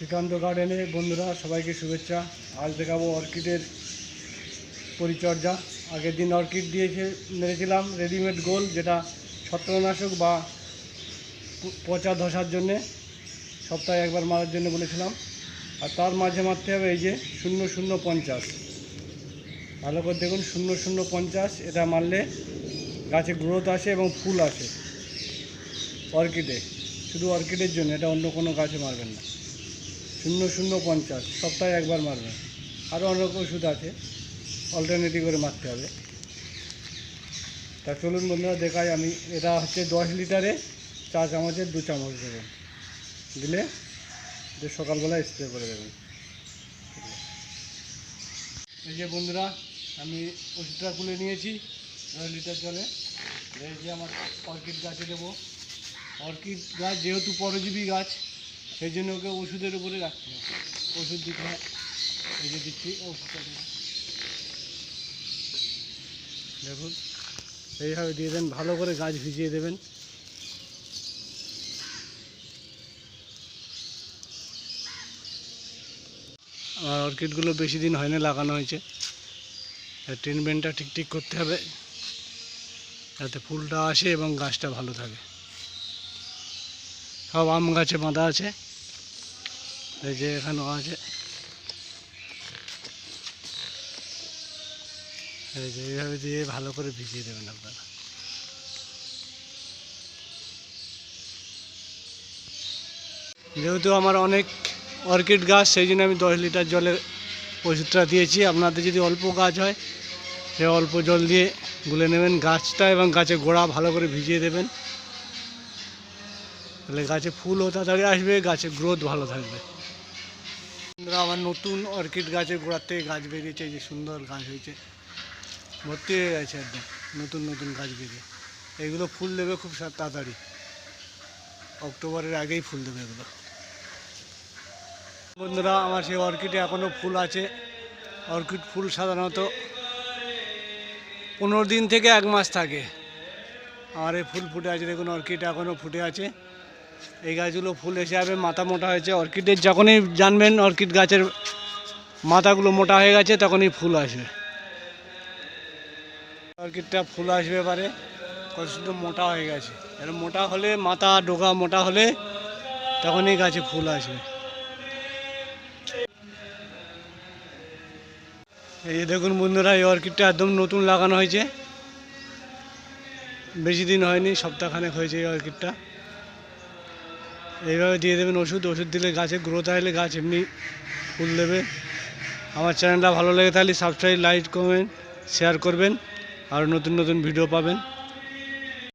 শ্রীকান্ত গার্ডেনে বন্ধুরা, সবাইকে শুভেচ্ছা। আজ দেখাবো অর্কিডের পরিচর্যা। আগের দিন অর্কিড দিয়েছে, মেরেছিলাম রেডিমেড গোল, যেটা ছত্রনাশক বা পচা ধসার জন্যে, সপ্তাহে একবার মারার জন্য বলেছিলাম। আর তার মাঝে মারতে হবে এই যে শূন্য শূন্য পঞ্চাশ। ভালো করে দেখুন, শূন্য শূন্য পঞ্চাশ, এটা মারলে গাছে গ্রোথ আসে এবং ফুল আসে অর্কিডে। শুধু অর্কিডের জন্য, এটা অন্য কোনো গাছে মারবেন না। শূন্য শূন্য পঞ্চাশ, সপ্তাহে একবার মারবেন আরও অনেক ওষুধ আছে অল্টারনেটিভ করে মারতে হবে। তা চলুন বন্ধুরা, দেখাই আমি। এটা হচ্ছে দশ লিটারে চা চামচের দু চামচ দেবেন। দিলে যে সকালবেলা স্প্রে করে দেবেন। এই যে বন্ধুরা, আমি ওষুধটা তুলে নিয়েছি। দশ লিটার জলে। এই যে আমার অর্কিড গাছে দেবো। অর্কিড গাছ যেহেতু পরজীবী গাছ সেই জন্য ওকে ওষুধের উপরে রাখতে হবে। ওষুধ দিতে হয়। এই যে দিচ্ছি, ওষুধটা দেখুন, এইভাবে দিয়ে দেন, ভালো করে গাছ ভিজিয়ে দেবেন। আমার অর্কিডগুলো বেশি দিন হয়নি, লাগানো হয়েছে। ট্রিটমেন্টটা ঠিক ঠিক করতে হবে, যাতে ফুলটা আসে এবং গাছটা ভালো থাকে। সব আম গাছে বাঁধা আছে। এই যে এখানেও আছে। এই যে এইভাবে দিয়ে ভালো করে ভিজিয়ে দেবেন আপনারা। যেহেতু আমার অনেক অর্কিড গাছ, সেই জন্য আমি দশ লিটার জলের ওষুধটা দিয়েছি। আপনাদের যদি অল্প গাছ হয়, সে অল্প জল দিয়ে গুলে নেবেন। গাছটা এবং গাছের গোড়া ভালো করে ভিজিয়ে দেবেন। তাহলে গাছে ফুলও তাড়াতাড়ি আসবে, গাছের গ্রোথ ভালো থাকবে। আমার নতুন অর্কিড গাছের গোড়ার থেকে গাছ বেরিয়েছে যে সুন্দর গাছ হয়েছে। ভর্তি হয়ে গেছে একদম, নতুন নতুন গাছ বেরিয়ে। এগুলো ফুল দেবে খুব তাড়াতাড়ি। অক্টোবরের আগেই ফুল দেবে এগুলো। বন্ধুরা, আমার সেই অর্কিডে এখনও ফুল আছে। অর্কিড ফুল সাধারণত পনেরো দিন থেকে এক মাস থাকে। আর এই ফুল ফুটে আছে, দেখুন, অর্কিড এখনও ফুটে আছে। এই গাছগুলো ফুল এসে যাবে, মাথা মোটা হয়েছে। অর্কিডের যখনই জানবেন অর্কিড গাছের মাথাগুলো মোটা হয়ে গেছে, তখনই ফুল আসবে। অর্কিডটা ফুল আসবে এবারে। কত শুধু মোটা হয়ে গেছে। এর মোটা হলে মাথা ডোকা মোটা হলে তখনই গাছে ফুল আসবে। এই যে দেখুন বন্ধুরা, এই অর্কিডটা একদম নতুন লাগানো হয়েছে। বেশি দিন হয়নি, সপ্তাহখানেক হয়েছে এই অর্কিডটা। এইভাবে দিয়ে দেবেন ওষুধ ওষুধ দিলে গাছে গ্রোথ আসলে গাছ এমনি ফুল দেবে। আমার চ্যানেলটা ভালো লেগে থাকলে সাবস্ক্রাইব লাইক কমেন্ট শেয়ার করবেন। আর নতুন নতুন ভিডিও পাবেন।